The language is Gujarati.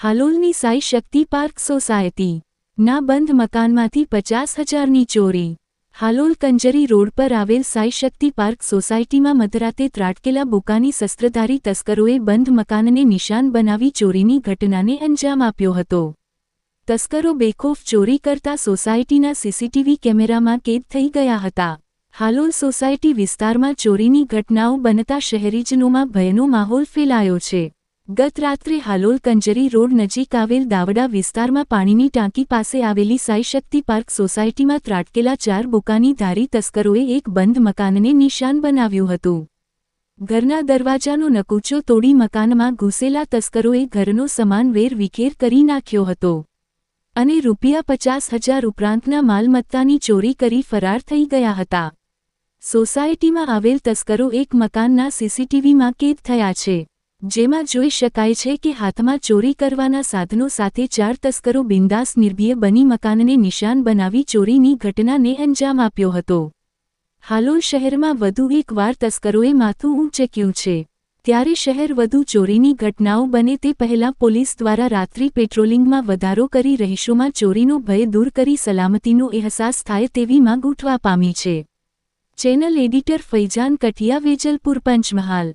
હાલોલની સાઈ શક્તિ પાર્ક સોસાયટી. ના બંધ મકાનમાંથી પચાસ હજારની ચોરી. હાલોલ કંજરી રોડ પર આવેલ સાઈ શક્તિ પાર્ક સોસાયટીમાં મધરાતે ત્રાટકેલા બુકાની શસ્ત્રધારી તસ્કરોએ બંધ મકાનને નિશાન બનાવી ચોરીની ઘટનાને અંજામ આપ્યો હતો. તસ્કરો બેખોફ ચોરી કરતા સોસાયટીના સીસીટીવી કેમેરામાં કેદ થઈ ગયા હતા. હાલોલ સોસાયટી વિસ્તારમાં ચોરીની ઘટનાઓ બનતા શહેરીજનોમાં ભયનો માહોલ ફેલાયો છે. ગત રાત્રે હાલોલ કંજરી રોડ નજીક આવેલ દાવડા વિસ્તારમાં પાણીની ટાંકી પાસે આવેલી સાઈશક્તિ પાર્ક સોસાયટીમાં ત્રાટકેલા ચાર બુકાની ધારી તસ્કરોએ એક બંધ મકાનને નિશાન બનાવ્યું હતું. ઘરના દરવાજાનો નકુચો તોડી મકાનમાં ઘૂસેલા તસ્કરોએ ઘરનો સમાન વેર વિખેર કરી નાખ્યો હતો. અને રૂપિયા પચાસ હજાર ઉપરાંતના માલમત્તાની ચોરી કરી ફરાર થઈ ગયા હતા. સોસાયટીમાં આવેલ તસ્કરો એક મકાનના સીસીટીવીમાં કેદ થયા છે. જેમાં જોઈ શકાય છે કે હાથમાં ચોરી કરવાના સાધનો સાથે ચાર તસ્કરો બિંદાસ નિર્ભીય બની મકાનને નિશાન બનાવી ચોરીની ઘટનાને અંજામ આપ્યો હતો. હાલોલ શહેરમાં વધુ એકવાર તસ્કરોએ માથું ઊંચક્યું છે. ત્યારે શહેર વધુ ચોરીની ઘટનાઓ બને તે પહેલાં પોલીસ દ્વારા રાત્રિ પેટ્રોલિંગમાં વધારો કરી રહીશોમાં ચોરીનો ભય દૂર કરી સલામતીનો અહેસાસ થાય તેવી માંગ ઉઠવા પામી છે. Channel editor Faizan Kathiya, Vejalpur, Panchmahal.